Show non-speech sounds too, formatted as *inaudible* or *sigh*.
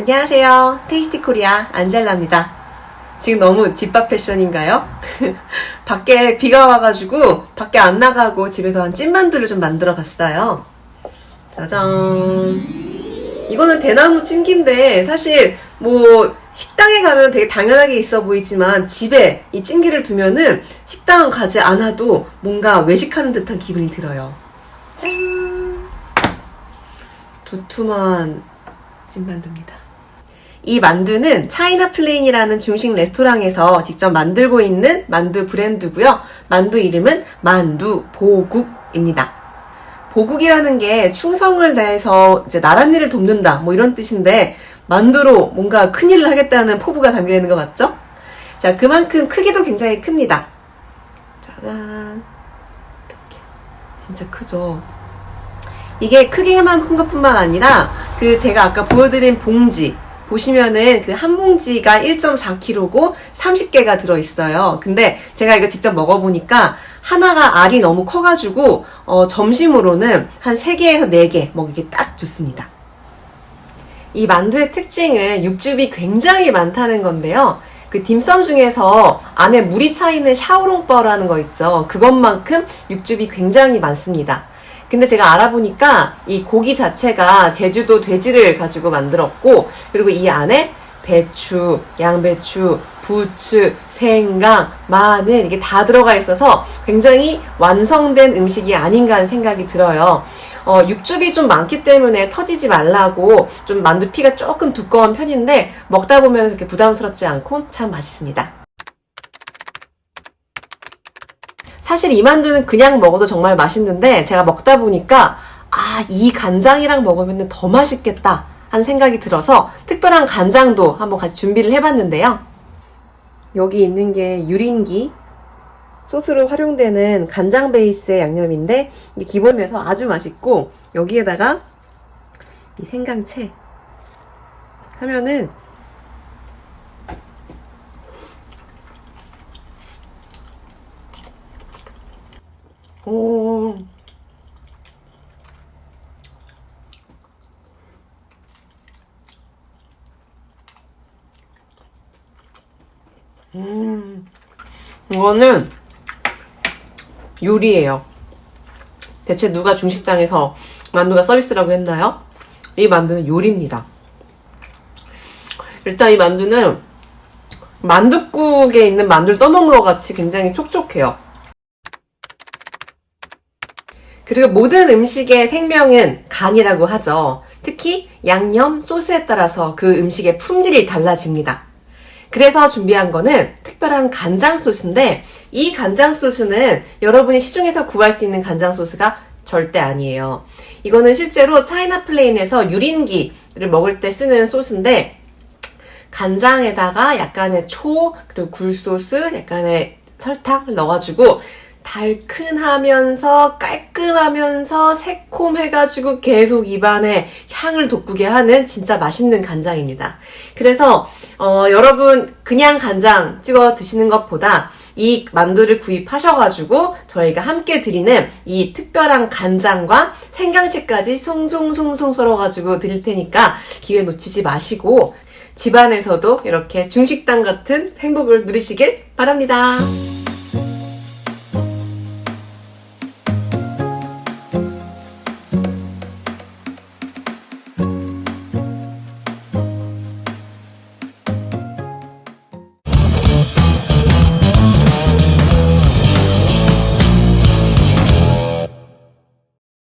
안녕하세요. 테이스티 코리아 안젤라입니다. 지금 너무 집밥 패션인가요? *laughs* 밖에 비가 와가지고 밖에 안 나가고 집에서 한 찐만두를 좀 만들어 봤어요. 짜잔. 이거는 대나무 찜기인데 사실 뭐 식당에 가면 되게 당연하게 있어 보이지만 집에 이 찜기를 두면은 식당 가지 않아도 뭔가 외식하는 듯한 기분이 들어요. 짠. 두툼한 찐만두입니다. 이 만두는 차이나 플레인이라는 중식 레스토랑에서 직접 만들고 있는 만두 브랜드고요. 만두 이름은 만두 보국입니다. 보국이라는 게 충성을 다해서 이제 나랏일을 돕는다 뭐 이런 뜻인데 만두로 뭔가 큰일을 하겠다는 포부가 담겨 있는 거 맞죠? 자 그만큼 크기도 굉장히 큽니다. 짜잔 이렇게 진짜 크죠. 이게 크기만 큰 것뿐만 아니라 그 제가 아까 보여드린 봉지 보시면은 그 한 봉지가 1.4kg고 30개가 들어있어요. 근데 제가 이거 직접 먹어보니까 하나가 알이 너무 커가지고 어, 점심으로는 한 3개에서 4개 먹이기 딱 좋습니다. 이 만두의 특징은 육즙이 굉장히 많다는 건데요. 그 딤섬 중에서 안에 물이 차 있는 샤오롱버라는 거 있죠. 그것만큼 육즙이 굉장히 많습니다. 근데 제가 알아보니까 이 고기 자체가 제주도 돼지를 가지고 만들었고, 그리고 이 안에 배추, 양배추, 부추, 생강, 마늘 이게 다 들어가 있어서 굉장히 완성된 음식이 아닌가 하는 생각이 들어요. 어, 육즙이 좀 많기 때문에 터지지 말라고 좀 만두피가 조금 두꺼운 편인데 먹다 보면 그렇게 부담스럽지 않고 참 맛있습니다. 사실 이 만두는 그냥 먹어도 정말 맛있는데 제가 먹다 보니까 아, 이 간장이랑 먹으면 더 맛있겠다 하는 생각이 들어서 특별한 간장도 한번 같이 준비를 해봤는데요. 여기 있는 게 유린기 소스로 활용되는 간장 베이스의 양념인데 기본에서 아주 맛있고 여기에다가 이 생강채 하면은 오. 음, 이거는 요리예요. 대체 누가 중식당에서 만두가 서비스라고 했나요? 이 만두는 요리입니다. 일단 이 만두는 만두국에 있는 만두를 떠먹는 것 같이 굉장히 촉촉해요. 그리고 모든 음식의 생명은 간이라고 하죠. 특히 양념, 소스에 따라서 그 음식의 품질이 달라집니다. 그래서 준비한 거는 특별한 간장 소스인데 이 간장 소스는 여러분이 시중에서 구할 수 있는 간장 소스가 절대 아니에요. 이거는 실제로 차이나 플레인에서 유린기를 먹을 때 쓰는 소스인데 간장에다가 약간의 초 그리고 굴소스 약간의 설탕을 넣어가지고 달큰하면서 깔끔하면서 새콤해가지고 계속 입안에 향을 돋구게 하는 진짜 맛있는 간장입니다. 그래서 어, 여러분 그냥 간장 찍어 드시는 것보다 이 만두를 구입하셔가지고 저희가 함께 드리는 이 특별한 간장과 생강채까지 송송송송 썰어가지고 드릴 테니까 기회 놓치지 마시고 집안에서도 이렇게 중식당 같은 행복을 누리시길 바랍니다.